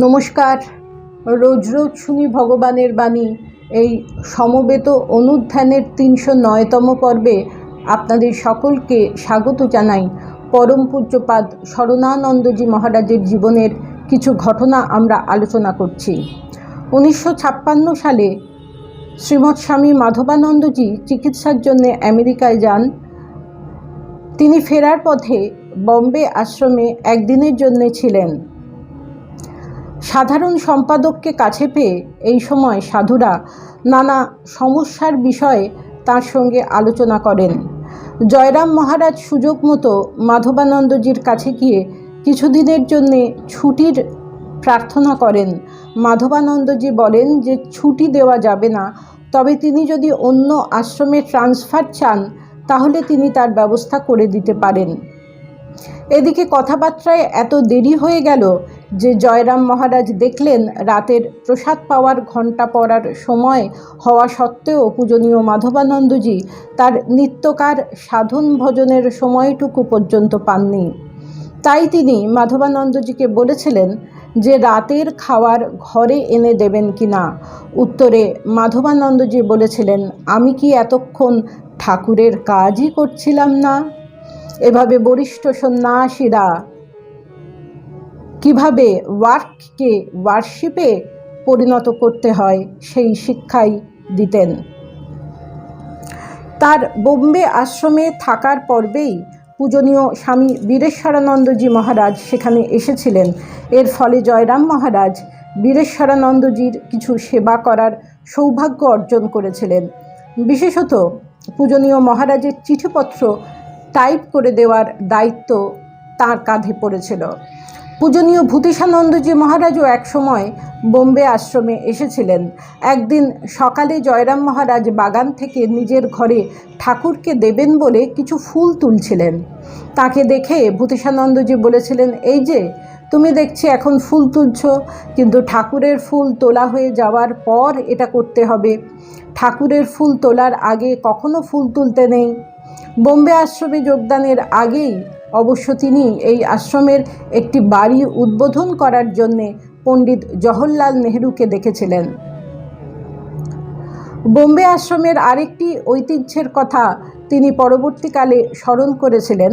নমস্কার। রোজ রোজ শুনি ভগবানের বাণী। এই সমবেত অনুধ্যানের তিনশো নয়তম পর্বে আপনাদের সকলকে স্বাগত জানাই। পরম পূজ্যপাদ শরণানন্দজি মহারাজের জীবনের কিছু ঘটনা আমরা আলোচনা করছি। উনিশশো ছাপ্পান্ন সালে শ্রীমৎ স্বামী মাধবানন্দজি চিকিৎসার জন্য আমেরিকায় যান। তিনি ফেরার পথে বম্বে আশ্রমে একদিনের জন্যে ছিলেন। সাধারণ সম্পাদককে কাছে পেয়ে এই সময় সাধুরা নানা সমস্যার বিষয়ে তার সঙ্গে আলোচনা করেন। জয়রাম মহারাজ সুযোগ মতো মাধবানন্দজির কাছে গিয়ে কিছুদিনের জন্যে ছুটির প্রার্থনা করেন। মাধবানন্দজি বলেন যে, ছুটি দেওয়া যাবে না। তবে তিনি যদি অন্য আশ্রমে ট্রান্সফার চান, তাহলে তিনি তার ব্যবস্থা করে দিতে পারেন। এদিকে কথাবার্তায় এত দেরি হয়ে গেল যে জয়রাম মহারাজ দেখলেন, রাতের প্রসাদ পাওয়ার ঘণ্টা পড়ার সময় হওয়া সত্ত্বেও পূজনীয় মাধবানন্দজি তার নিত্যকার সাধন ভজনের সময়টুকু পর্যন্ত পাননি। তাই তিনি মাধবানন্দজিকে বলেছিলেন যে, রাতের খাওয়ার ঘরে এনে দেবেন কি না? উত্তরে মাধবানন্দজি বলেছিলেন, আমি কি এতক্ষণ ঠাকুরের কাজই করছিলাম না? এভাবে বরিষ্ঠ সন্ন্যাসীরা কীভাবে ওয়ার্ককে, ওয়ার্শিপে পরিণত করতে হয় সেই শিক্ষাই দিতেন। তার বোম্বে আশ্রমে থাকার পর্বেই পূজনীয় স্বামী বীরেশ্বরানন্দজি মহারাজ সেখানে এসেছিলেন। এর ফলে জয়রাম মহারাজ বীরেশ্বরানন্দজির কিছু সেবা করার সৌভাগ্য অর্জন করেছিলেন। বিশেষত পূজনীয় মহারাজের চিঠিপত্র টাইপ করে দেওয়ার দায়িত্ব তার কাঁধে পড়েছিল। পূজনীয় ভূতিষানন্দজি মহারাজও একসময় বোম্বে আশ্রমে এসেছিলেন। একদিন সকালে জয়রাম মহারাজ বাগান থেকে নিজের ঘরে ঠাকুরকে দেবেন বলে কিছু ফুল তুলছিলেন। তাকে দেখে ভূতিষানন্দজি বলেছিলেন, এই যে, তুমি দেখছি এখন ফুল তুলছ, কিন্তু ঠাকুরের ফুল তোলা হয়ে যাওয়ার পর এটা করতে হবে। ঠাকুরের ফুল তোলার আগে কখনো ফুল তুলতে নেই। বোম্বে আশ্রমে যোগদানের আগেই অবশ্য তিনি এই আশ্রমের একটি বাড়ি উদ্বোধন করার জন্যে পণ্ডিত জওহরলাল নেহরুকে দেখেছিলেন। বোম্বে আশ্রমের আরেকটি ঐতিহ্যের কথা তিনি পরবর্তীকালে স্মরণ করেছিলেন।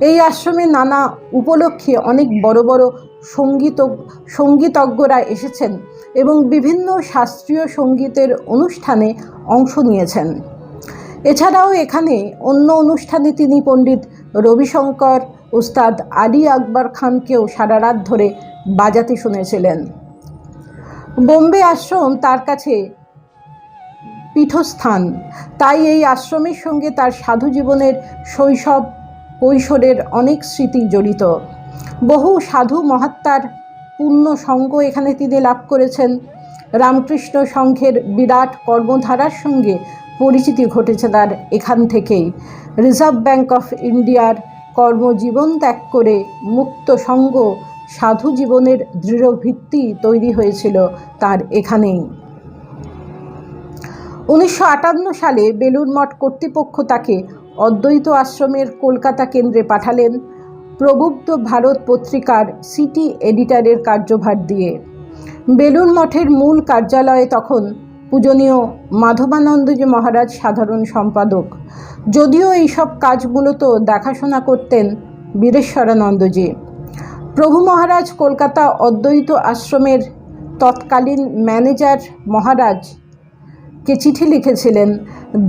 এই আশ্রমে নানা উপলক্ষে অনেক বড় বড় সংগীত, সঙ্গীতজ্ঞরা এসেছেন এবং বিভিন্ন শাস্ত্রীয় সঙ্গীতের অনুষ্ঠানে অংশ নিয়েছেন। এছাড়াও এখানে অন্য অনুষ্ঠানে তিনি পণ্ডিত রবিশঙ্কর উস্তাদ আলী আকবর খানকেও সারা রাত ধরে বাজাতে শুনেছিলেন। বোম্বে আশ্রম তার কাছে পীঠস্থান। তাই এই আশ্রমের সঙ্গে তার সাধু জীবনের শৈশব, কৈশোরের অনেক স্মৃতি জড়িত। বহু সাধু মহাত্মার পূর্ণ সঙ্গ এখানে তিনি লাভ করেছেন। রামকৃষ্ণ সংঘের বিরাট কর্মধারার সঙ্গে পরিচিতি ঘটেছে তার এখান থেকেই। রিজার্ভ ব্যাঙ্ক অফ ইন্ডিয়ার কর্মজীবন ত্যাগ করে মুক্ত সঙ্গ সাধু জীবনের দৃঢ় ভিত্তি তৈরি হয়েছিল তার এখানেই। উনিশশো আটান্ন সালে বেলুর মঠ কর্তৃপক্ষ তাকে অদ্বৈত আশ্রমের কলকাতা কেন্দ্রে পাঠালেন প্রবুদ্ধ ভারত পত্রিকার সিটি এডিটারের কার্যভার দিয়ে। বেলুর মঠের মূল কার্যালয়ে তখন পূজনীয় মাধবানন্দজি মহারাজ সাধারণ সম্পাদক। যদিও এইসব কাজ মূলত দেখাশোনা করতেন বীরেশ্বরানন্দজি। প্রভু মহারাজ কলকাতা অদ্বৈত আশ্রমের তৎকালীন ম্যানেজার মহারাজ কে চিঠি লিখেছিলেন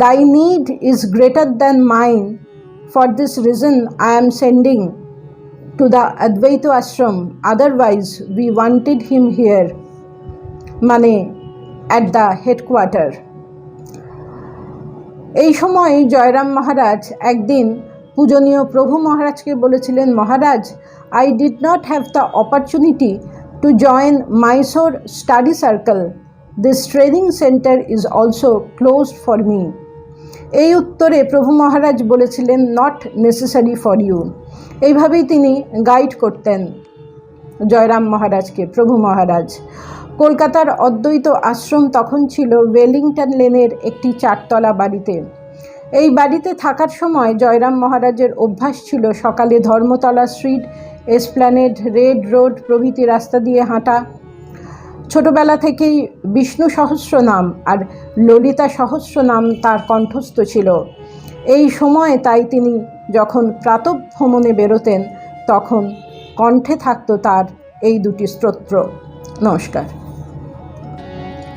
thy need is greater than mine for this reason I am sending to the অদ্বৈত Ashrama otherwise we wanted him here মানে অ্যাট দ্য হেডকোয়ার্টার এই সময় জয়রাম মহারাজ একদিন পূজনীয় প্রভু মহারাজকে বলেছিলেন, Maharaj I did not have the opportunity to join Mysore study circle this training centre is also closed for me এই উত্তরে প্রভু মহারাজ বলেছিলেন নট নেসেসারি ফর ইউ এইভাবেই তিনি গাইড করতেন জয়রাম মহারাজকে, প্রভু মহারাজ। কলকাতার অদ্বৈত আশ্রম তখন ছিল ওয়েলিংটন লেনের একটি চারতলা বাড়িতে। এই বাড়িতে থাকার সময় জয়রাম মহারাজের অভ্যাস ছিল সকালে Dharmatala Street, Esplanade, Red Road প্রভৃতি রাস্তা দিয়ে হাঁটা। ছোটবেলা থেকেই বিষ্ণু সহস্র নাম আর ললিতা সহস্র নাম তার কণ্ঠস্থ ছিল। এই সময়ে তাই তিনি যখন প্রাতঃ ভ্রমণে বেরোতেন, তখন কণ্ঠে থাকত তার এই দুটি স্তোত্র। নমস্কার।